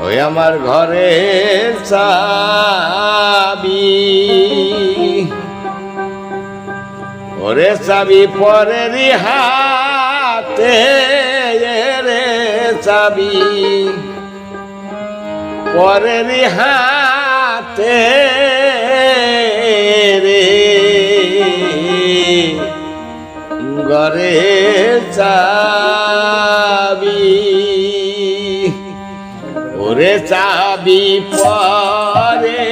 ওই আমার ঘরে চাবি। ওরে চাবি পরের হাতে রে চাবি। পরের হাতে রে ঘরে চাবি ওরে চাবি পরে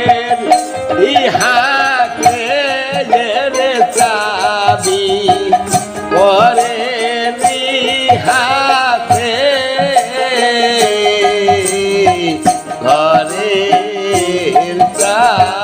হাতে রে চাবি পরে হাতে ঘরে চাবি।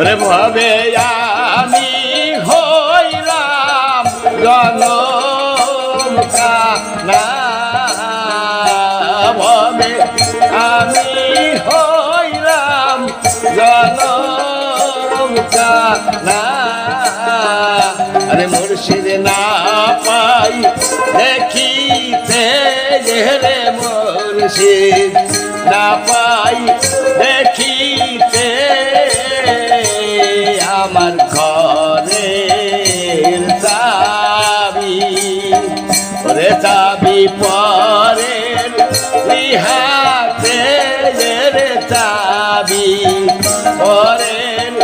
রে ভবে আমি হইলাম জনম কানা ভবে আমি হইলাম জনম কানা আরে মুর্শিদ না পাই দেখিতে রে মুর্শিদ না পাই ইহাতে রে চাবি পরের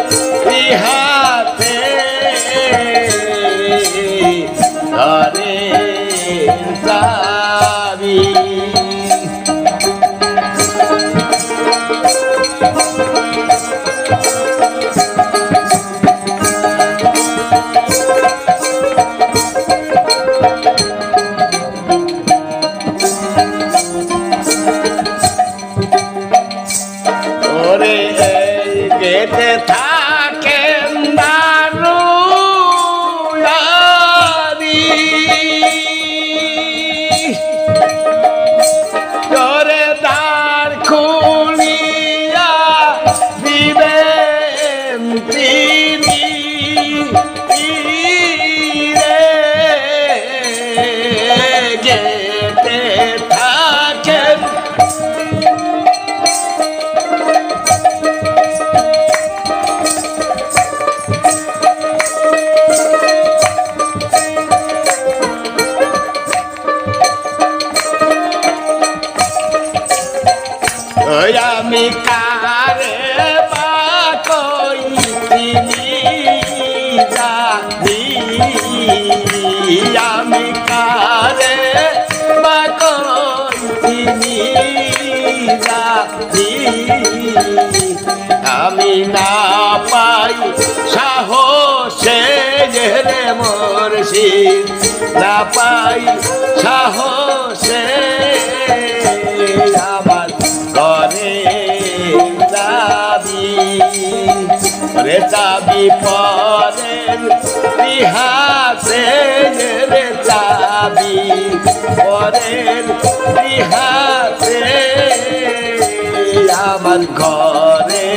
ইহাতে ঘরের চাবি। আমি না পাই সাহসে রে মর্শিদ না পাই সাহসে আমার ঘরে চাবি। রে চাবি পরের বিহাসে রে চাবি, পরের বিহাসে আমার ঘরে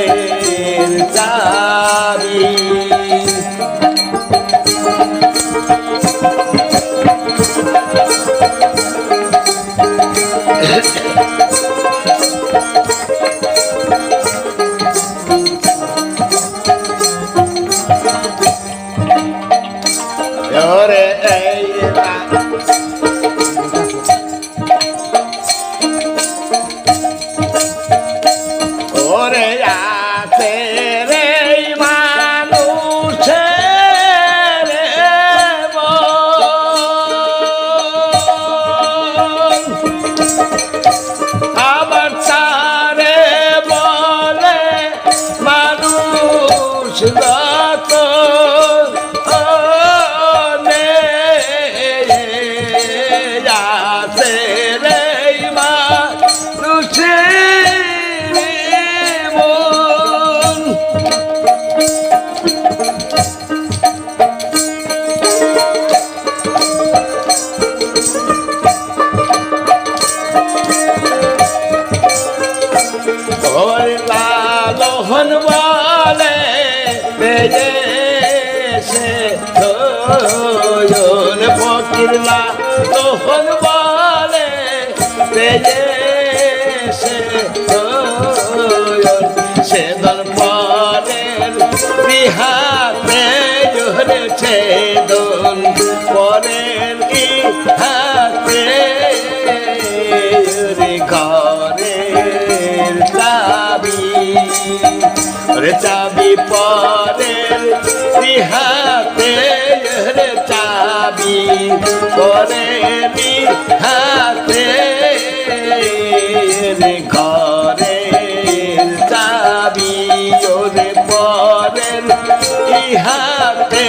চাবি। ওরে এই ભોળા લોહન વાલે બેજે છે রে চাবি পরের ইহাতে রে চাবি পরের ইহাতে রে ঘরের চাবি ওরে পরের ইহাতে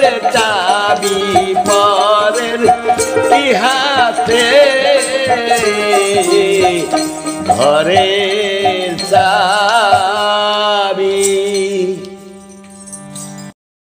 রে চাবি পরের ইহাতে ঘরের চা